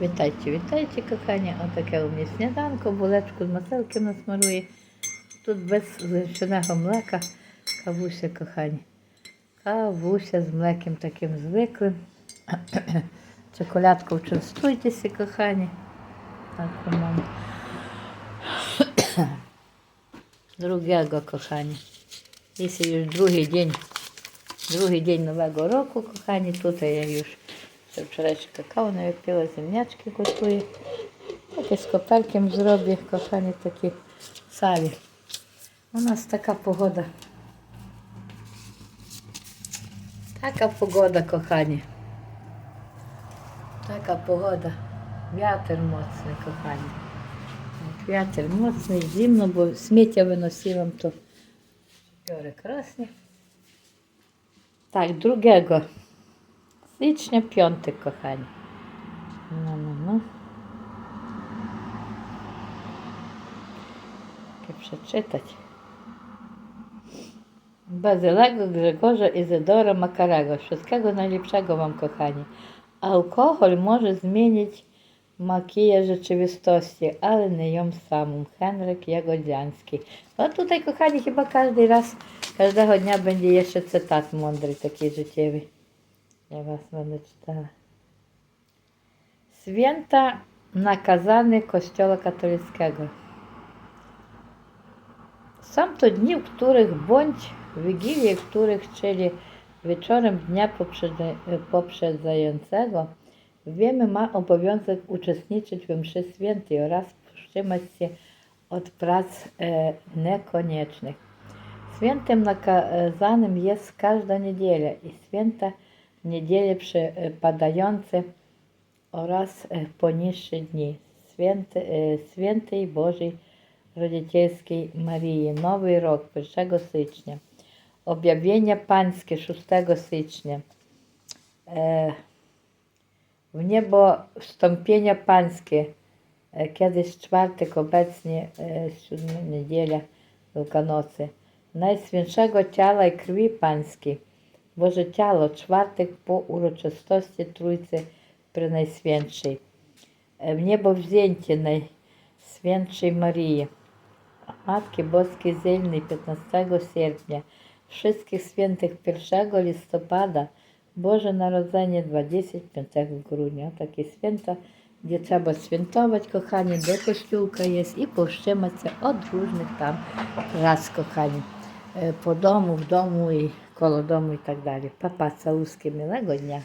Вітайте, вітайте, кохані. Отаке у мене сніданку, булечку з маселки насмарує. Тут без згущеного млека кавуся, кохані. Кавуся з млеком таким звиклим. Чоколядку частуйтеся, кохані. Так, по-моєму. Другого, кохані. Już drugi dzień, drugi dzień nowego roku, kochani. Tutaj ja już це вчорашнє какао навипила, землячки готую. Таке з копельком зроблю, кохані, такі салі. У нас така погода. Така погода, кохані. Така погода. Вятер моцний, кохані. Вятер моцний, зимно, бо сміття виносилам, то krasnie. Tak, drugiego. Stycznia, piątek, kochani. No, no, no. Takie przeczytać. Bazylego Grzegorza Izydora Makarego. Wszystkiego najlepszego Wam, kochani. Alkohol może zmienić makijaż rzeczywistości, ale nie ją samą. Henryk Jagodziański. No tutaj, kochani, chyba każdy raz, każdego dnia będzie jeszcze cytat mądry, taki życiowy. Ja Was będę czytała. Święta nakazane Kościoła katolickiego. Są to dni, w których bądź wigilie, w których, czyli wieczorem dnia poprzedza- poprzedzającego, wiemy ma obowiązek uczestniczyć w mszy świętej oraz wstrzymać się od prac e, niekoniecznych. Świętem nakazanym jest każda niedziela i święta niedziele przypadające oraz e, poniższe dni. Święty, e, Świętej Bożej Rodzicielskiej Maryi, Nowy Rok 1 stycznia, objawienia Pańskie 6 stycznia, e, w niebo wstąpienia Pańskie, kiedyś czwartek, obecnie siódma niedziela Wielkanocy, Najświętszego Ciała i Krwi Pańskiej, Boże Ciało, czwartek po uroczystości Trójcy Przenajświętszej, E, w niebo wzięcie Najświętszej Maryi, Matki 15 sierpnia, wszystkich świętych 1 listopada, Boże Narodzenie 25 grudnia. Takie święta, gdzie trzeba świętować, kochani, do kościółka jest i powstrzymać się od różnych tam prac, kochani, e, po domu, w domu i koło domu i tak dalej. Papa, całuskie, miłego dnia.